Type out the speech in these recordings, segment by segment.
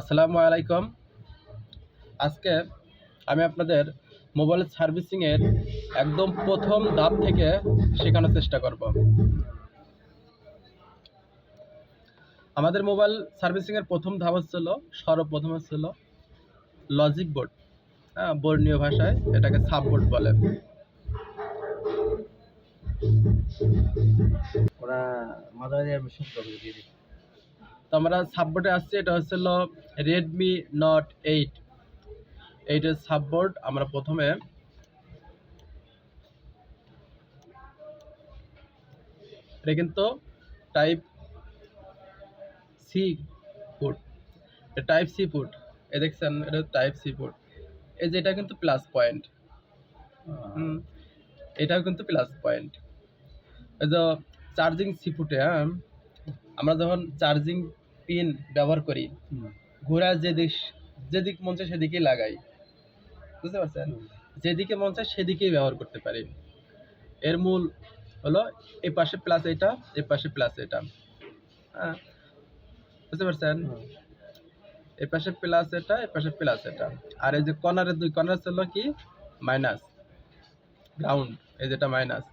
আসসালামু আলাইকুম। আজকে আমি আপনাদের মোবাইল সার্ভিসিংয়ের একদম প্রথম ধাপ থেকে শেখানোর চেষ্টা করব। আমাদের মোবাইল সার্ভিসিংয়ের প্রথম ধাপ হচ্ছিল, সর্বপ্রথম হচ্ছিল লজিক বোর্ড হ্যাঁ বর্ণীয় ভাষায় এটাকে সাববোর্ড বলে। ওরা মাঝে মাঝে আমি শুনতে তো আমরা সাববোর্ডে আসছি, এটা হচ্ছিল রেডমি নট এইট এইটের সাববোর্ড আমরা প্রথমে এটা কিন্তু type C food type C food এ দেখছেন, এটা টাইপ সি ফুড এই যে এটা কিন্তু প্লাস পয়েন্ট এটাও কিন্তু প্লাস পয়েন্ট এই যে চার্জিং সিপুটে হ্যাঁ আমরা যখন চার্জিং পিন ব্যবহার করি। ঘোড়া যেদিক যেদিক মন চায় সেদিকেই লাগাই। বুঝতে পারছেন? যেদিকে মন চায় সেদিকেই ব্যবহার করতে পারি। এর মূল হলো এই পাশে প্লাস এটা এই পাশে প্লাস এটা। হ্যাঁ? বুঝতে পারছেন? এই পাশে প্লাস এটা এই পাশে প্লাস এটা। আর এই যে কর্নারের দুই কর্নার হলো কি? মাইনাস গ্রাউন্ড এই যেটা মাইনাস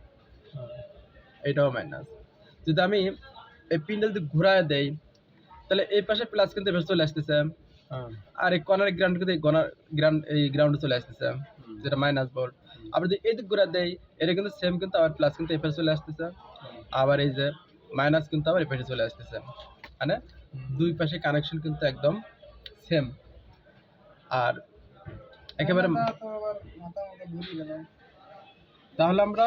এটাও মাইনাস যদি আমি এই পিনটা যদি ঘুরায় দেই তাহলে এই পাশে প্লাস কিন্তু এবার চলে আসতেছে। আর এই কর্নার গ্রাউন্ড কিন্তু এই কর্নার গ্রাউন্ড এই গ্রাউন্ডে চলে আসতেছে যেটা মাইনাস বোর্ড আবার যদি এই দিক ঘুরা দেই এটা কিন্তু সেম কিন্তু আবার প্লাস কিন্তু এই পাশে চলে আসতেছে। আবার এই যে মাইনাস কিন্তু আবার এই পাশে চলে আসতেছে মানে দুই পাশে কানেকশন কিন্তু একদম সেম আর একেবারে তাহলে আমরা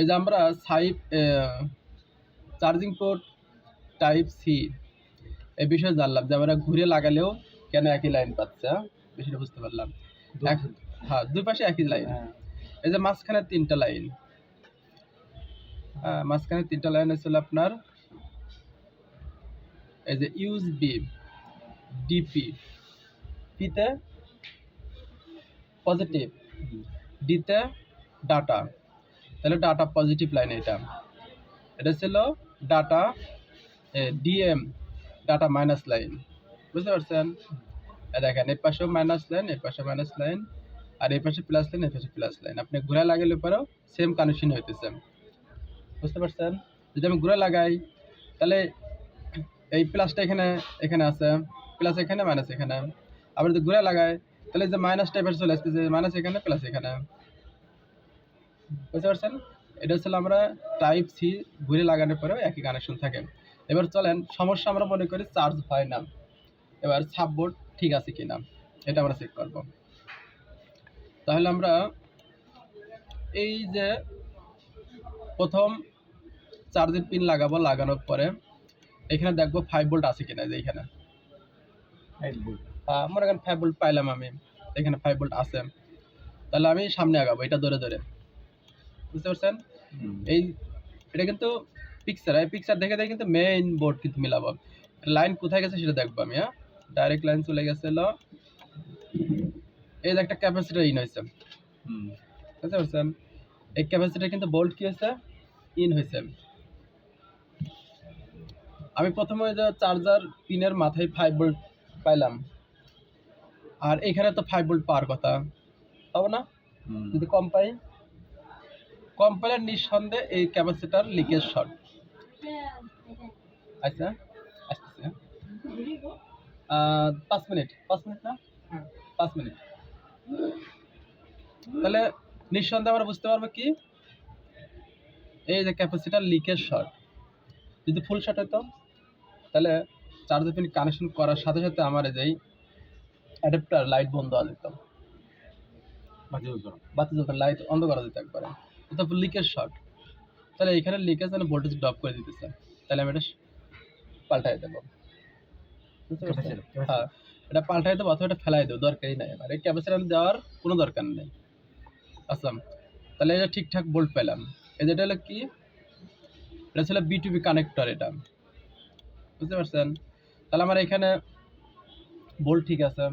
এই যে আমরা সাইপ চার্জিং পোর্ট টাইপ সি এই বিষয়ে জানলাম যে আমরা ঘুরে লাগালেও কেন একই লাইন পাচ্ছে হ্যাঁ? বিষয়টা বুঝতে পারলাম। হ্যাঁ দুই পাশে একই লাইন এই যে মাঝখানে তিনটা লাইন হ্যাঁ মাঝখানে তিনটা লাইন হচ্ছিল আপনার এই যে ইউজ বি ডিপি পিতে পজিটিভ ডিতে ডাটা তাহলে ডাটা পজিটিভ লাইন এটা। এটা ছিল data DM, data minus line. বুঝতে পারছেন? দেখেন এই পাশেও মাইনাস লাইন এই পাশে মাইনাস লাইন, আর এই পাশে প্লাস লাইন এই পাশে প্লাস লাইন। আপনি ঘুরে লাগাইলে পরেও সেম কানেকশন হইতেছে। বুঝতে পারছেন? যদি আমি ঘুরে লাগাই, তাহলে এই প্লাসটা এখানে এখানে আছে, প্লাস এখানে, মাইনাস এখানে। আবার যদি ঘুরে লাগাই, তাহলে যে মাইনাস টাইপের চলে আসতেছে, মাইনাস এখানে, প্লাস এখানে। বুঝতে পারছেন? এটা হচ্ছে আমরা টাইপ সি ঘুরে লাগানোর পরেও একই কানেকশন থাকে। এবার চলেন সমস্যা আমরা মনে করি চার্জ হয় না। এবার সাববোর্ড ঠিক আছে কি না এটা আমরা চেক করব। তাহলে আমরা এই যে প্রথম চার্জের পিন লাগাবো লাগানোর পরে এখানে দেখব ফাইভ ভোল্ট আছে কিনা যে এখানে। মনে করেন ফাইভ ভোল্ট পাইলাম আমি এখানে ফাইভ ভোল্ট আছে। তাহলে আমি সামনে আগাবো এটা ধরে ধরে। বুঝতে পারছেন? এই এটা কিন্তু পিকচার এই পিকচার দেখে দেখে কিন্তু মেইন বোর্ড কিন্তু মিলাবো লাইন কোথায় গেছে সেটা দেখব আমি হ্যাঁ? ডাইরেক্ট লাইন চলে গেছিল এই যে একটা ক্যাপাসিটার ইন হয়েছে। বুঝতে পারছেন? এই ক্যাপাসিটার কিন্তু বোল্ট কি হয়েছে? ইন হয়েছে। আমি প্রথমে যে চার্জার পিনের মাথায় ফাইভ ভোল্ট পাইলাম। আর এখানে তো ফাইভ ভোল্ট পাওয়ার কথা। হবে না? যদি কম পাই? কম পাইলে নিঃসন্দেহে এই ক্যাপাসিটার লিকেজ শর্ট আচ্ছা আসতেছে আহ, পাঁচ মিনিট পাঁচ মিনিট না? পাঁচ মিনিট। তাহলে নিঃসন্দেহে আমরা বুঝতে পারব কি? এই যে ক্যাপাসিটার লিকেজ শর্ট যদি ফুল শর্ট হতো তাহলে চার্জার পিন কানেকশন করার সাথে সাথে আমার এই যে অ্যাডাপ্টার লাইট বন্ধ হওয়া যেত। বাতি জ্বলতো লাইট অন্ধ করা যেত একবারে। এটা লিকেজ শর্ট তাহলে এখানে লিকেজ মানে ভোল্টেজ ড্রপ করে দিতেছে। তাহলে আমি এটা পাল্টাই দেবো। বুঝতে পারছেন? হ্যাঁ এটা পাল্টাই দেবো অথবা এটা ফেলাই দেবো দরকারই নাই আমার। এই ক্যাপাসিটার দেওয়ার কোনো দরকার নেই। আসলাম। তাহলে এটা ঠিকঠাক বোল্ট পেলাম। এই যেটা হলো কি? এটা ছিল বি টু বি কানেক্টর এটা। বুঝতে পারছেন? তাহলে আমার এখানে বোল্ট ঠিক আছে।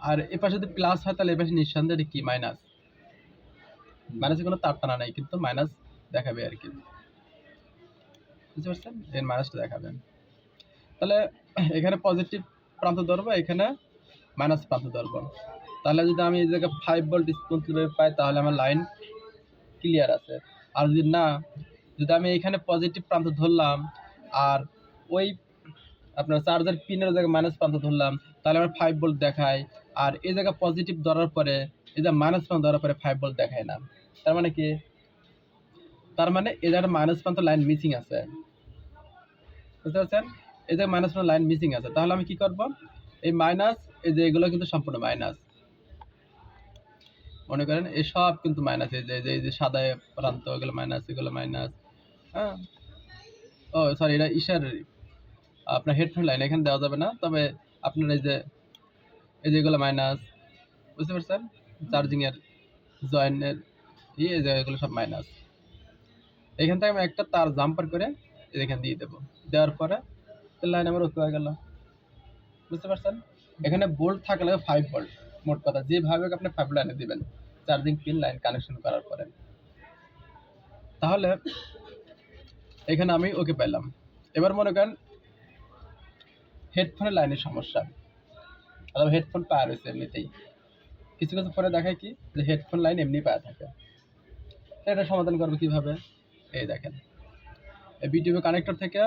আর এ পাশে যদি প্লাস হয় তাহলে এ পাশে নিঃসন্দেহে কি? মাইনাস মাইনাসে কোনো তার টানা নাই, কিন্তু মাইনাস দেখাবে আর কি। বুঝতে পারছেন? এর মাইনাসটা দেখাবেন। তাহলে এখানে পজিটিভ প্রান্ত ধরবো, এখানে মাইনাস প্রান্ত ধরবো। তাহলে যদি আমি এই জায়গায় ফাইভ ভোল্ট স্পন্স পাই, তাহলে আমার লাইন ক্লিয়ার আছে। আর যদি না, যদি আমি এখানে পজিটিভ প্রান্ত ধরলাম, আর ওই আপনার চার্জার পিনের জায়গায় মাইনাস প্রান্ত ধরলাম, তাহলে আমার ফাইভ ভোল্ট দেখায়। আর এই জায়গায় পজিটিভ ধরার পরে, এই যে মাইনাস প্রান্ত ধরার পরে ফাইভ ভোল্ট দেখায় না। তার মানে কি? তার মানে এই জায়গায় মাইনাস প্রান্ত লাইন মিসিং আছে। বুঝতে পারছেন? এই যে মাইনাস প্রান্ত লাইন মিসিং আছে। তাহলে আমি কি করব? এই মাইনাস এই যে এগুলো কিন্তু সম্পূর্ণ মাইনাস মনে করেন, এই সব কিন্তু মাইনাস এই যে- এই যে সাদা প্রান্ত, এগুলো মাইনাস এগুলো মাইনাস হ্যাঁ? ও সরি এটা ইশার, আপনার হেডফোন লাইন এখানে দেওয়া যাবে না। তবে আপনার এই যে এই যেগুলো মাইনাস বুঝতে পারছেন? চার্জিং এর জয়েন্টের ইয়ে এগুলো সব মাইনাস এখান থেকে আমি একটা তার জাম্পার করে এখানে দিয়ে দেবো। দেওয়ার পরে লাইন আমার ওকে হয়ে গেল। বুঝতে পারছেন? এখানে বোল্ট থাকলে ফাইভ ভোল্ট মোট কথা। যেভাবে আপনি ফাইভ লাইনে দিবেন চার্জিং পিন লাইন কানেকশন করার পরে। তাহলে এখানে আমি ওকে পেলাম এবার মনে করেন হেডফোনের লাইনের সমস্যা। অথবা হেডফোন পাওয়া রয়েছে এমনিতেই। কিছু কিছু পরে দেখায় কি? যে হেডফোন লাইন এমনি পাওয়া থাকে। এটা সমাধান করব কীভাবে? এই দেখেন। এই বিটিভি কানেক্টর থেকে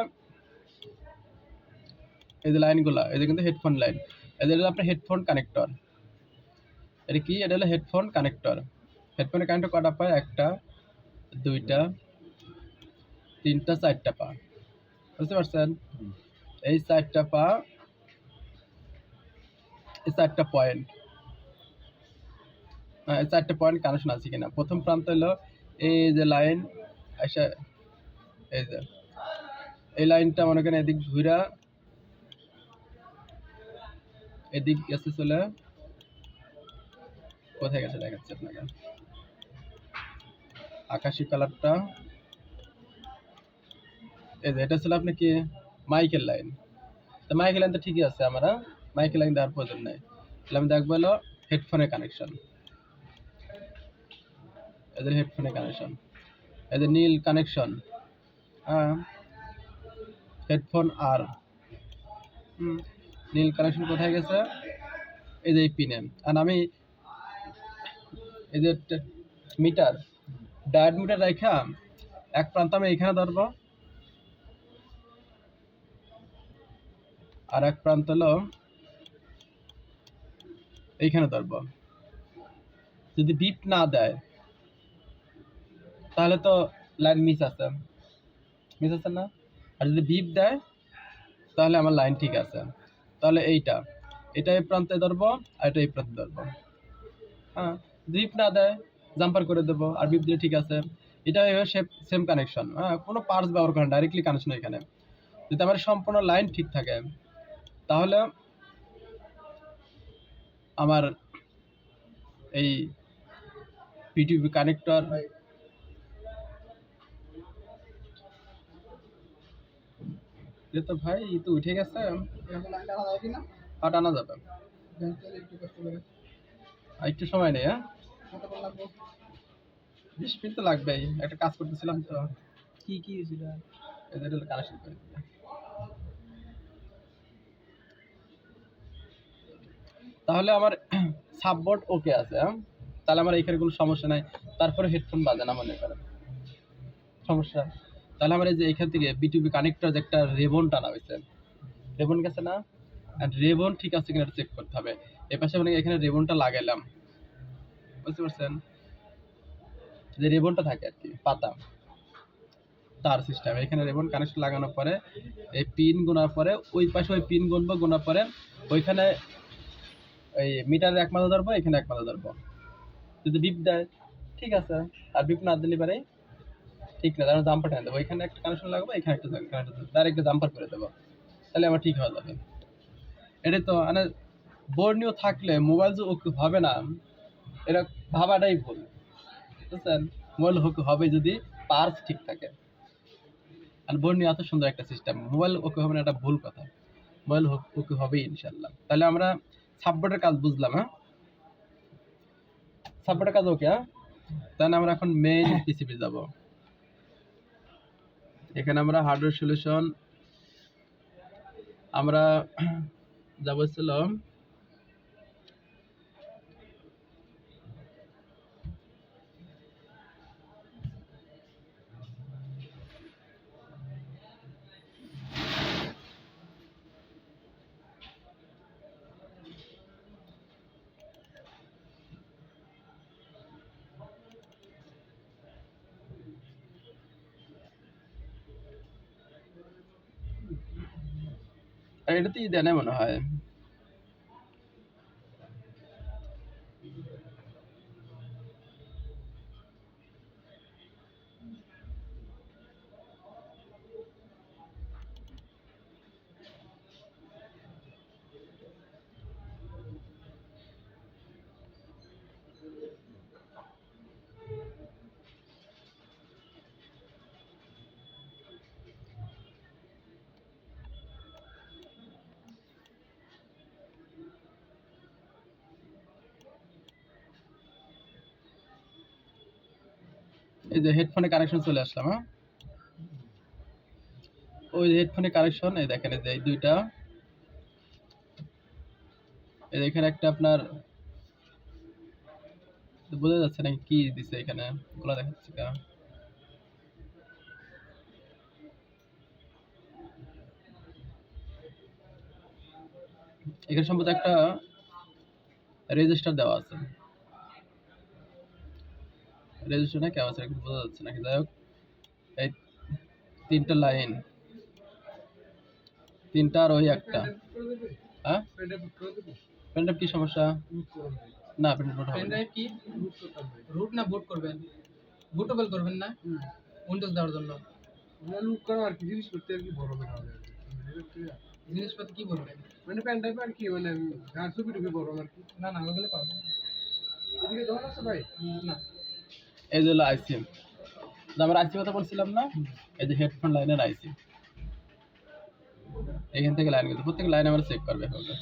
এই যে লাইনগুলো এই যে কিন্তু হেডফোন লাইন এদের হলো আপনার হেডফোন কানেক্টর এটা কি? এটা হলো হেডফোন কানেক্টর হেডফোনের কানেক্টর কটা পায় একটা দুইটা তিনটা চারটা পা। বুঝতে পারছেন? এই চারটা পা এই চারটা পয়েন্ট এই চারটা পয়েন্ট কানেকশন আছে কিনা? প্রথম প্রান্ত হলো এই যে লাইন এই যে, এই লাইনটা মনে করেন এদিক ঘুরা, এদিক গেছে চলে, কোথায় গেছে দেখাচ্ছে আপনাকে? আকাশি কালারটা এই যে, এটা ছিল আপনি কি? মাইকেল লাইন তো মাইকেল লাইন তো ঠিকই আছে, আমরা মাইকেল লাইন দেওয়ার প্রয়োজন নেই। তাহলে আমি দেখব হলো হেডফোনের কানেকশন এদের হেডফোনের কানেকশন এদের নীল কানেকশন হেডফোন আর নীল কানেকশন কোথায় গেছে? এই যে পিনে আর আমি এই যে মিটার ডায়েট মিটার রেখা। এক প্রান্ত আমি এখানে ধরবো। আর এক প্রান্ত হলো এইখানে ধরবো যদি বিপ না দেয়, তাহলে তো লাইন মিস আছে। মিস আছে না? আর যদি বিপ দেয়, তাহলে আমার লাইন ঠিক আছে। তাহলে এইটা। এটা এই প্রান্তে ধরবো আর এটা এই প্রান্তে ধরবো। হ্যাঁ বিপ না দেয় জাম্পার করে দেবো আর বিপ দিয়ে ঠিক আছে। এটা সেম কানেকশন হ্যাঁ কোনো পার্টস ব্যবহার করেন ডাইরেক্টলি কানেকশন এখানে। যদি আমার সম্পূর্ণ লাইন ঠিক থাকে, তাহলে আমার এই পিটিভি কানেক্টর এটা তো ভাই ই তো উঠে গেছে। আর যাবে। একটু সময় নেই হ্যাঁ? বিশ মিনিট তো লাগবেই একটা কাজ করতেছিলাম তো। কি কি হয়েছিল? কানেকশন করে তাহলে আমার সাববোর্ড ওকে আছে হ্যাঁ? তাহলে আমার এখানে কোনো সমস্যা নাই। তারপরে হেডফোন বাজে না, মনে করেন। সমস্যা। তাহলে আমার এই যে এখান থেকে বিটুবি কানেক্টর যে একটা রেবন টানা হয়েছে। রেবন গেছে না? রেবন ঠিক আছে কিনা চেক করতে হবে। এ পাশে মানে এখানে রেবনটা লাগাইলাম। বুঝতে পারছেন? যে রেবনটা থাকে আর কি, পাতা। তার সিস্টেম এখানে রেবন কানেকশন লাগানোর পরে, এই পিন গোনার পরে, ওই পাশে ওই পিন গুনবো, গোনার পরে, ওইখানে এই মিটারে এক মাথা ধরবো, এখানে এক মাথা ধরবো। যদি বিপ দেয়, ঠিক আছে। আর বিপ না দিলে পারে ঠিক না, তাহলে জাম্পার টেনে দেবো। এখানে একটা কানেকশন লাগাবো, এখানে একটা কানেকশন ডাইরেক্ট জাম্পার করে দেবো। তাহলে আমার ঠিক হয়ে যাবে। এটা তো মানে বোর্ড নিয়েও থাকলে মোবাইল যে ওকে হবে না, এটা ভাবাটাই ভুল। বুঝছেন? মোবাইল ওকে হবে যদি পার্স ঠিক থাকে। আর বোর্ড নিয়ে এত সুন্দর একটা সিস্টেম মোবাইল ওকে হবে না, এটা ভুল কথা। মোবাইল হোক ওকে হবেই ইনশাল্লাহ তাহলে আমরা সাববোর্ডের কাজ বুঝলাম হ্যাঁ? সাববোর্ডের কাজ ওকে হ্যাঁ? তাহলে আমরা এখন মেইন পিসিপি যাব। এখানে আমরা হার্ডওয়্যার সলিউশন আমরা যাব বলছিলাম এটাতেই দেয় না মনে হয়। এই যে হেডফোনে কানেকশন চলে আসলাম হ্যাঁ? ওই যে হেডফোনে কানেকশন এই দেখেন, এই যে এই দুইটা। এই এখানে একটা আপনার, বোঝা যাচ্ছে না কি দিছে এখানে, ওগুলা দেখাচ্ছে কা এখানে সম্ভবত একটা রেজিস্টার দেওয়া আছে। রেজিস্টার না কেমন আছে একটু বোঝা যাচ্ছে নাকি যাই হোক এই তিনটা লাইন তিনটা আর ওই একটা। হ্যাঁ? পেনড্রাইভ কি সমস্যা? না পেনড্রাইভ হবে না। পেনড্রাইভ কি? রুট না বুট করবেন? বুটেবল করবেন না? উইন্ডোজ দেওয়ার জন্য। লুক করা আর কি জিনিস করতে আর কি বড় হবে? জিনিসপাতি কি করবেন মানে টাইপ আর কি মানে আর ছবি টুবি বড় আর কি? না না ওগুলো না। এদিকে দোকান আছে ভাই। না। এই যে হলো আইসি আমরা আইসি কথা বলছিলাম না? এই যে হেডফোন লাইনের আইসি এখান থেকে লাইন কিন্তু প্রত্যেক লাইন আমরা চেক করবে। হবে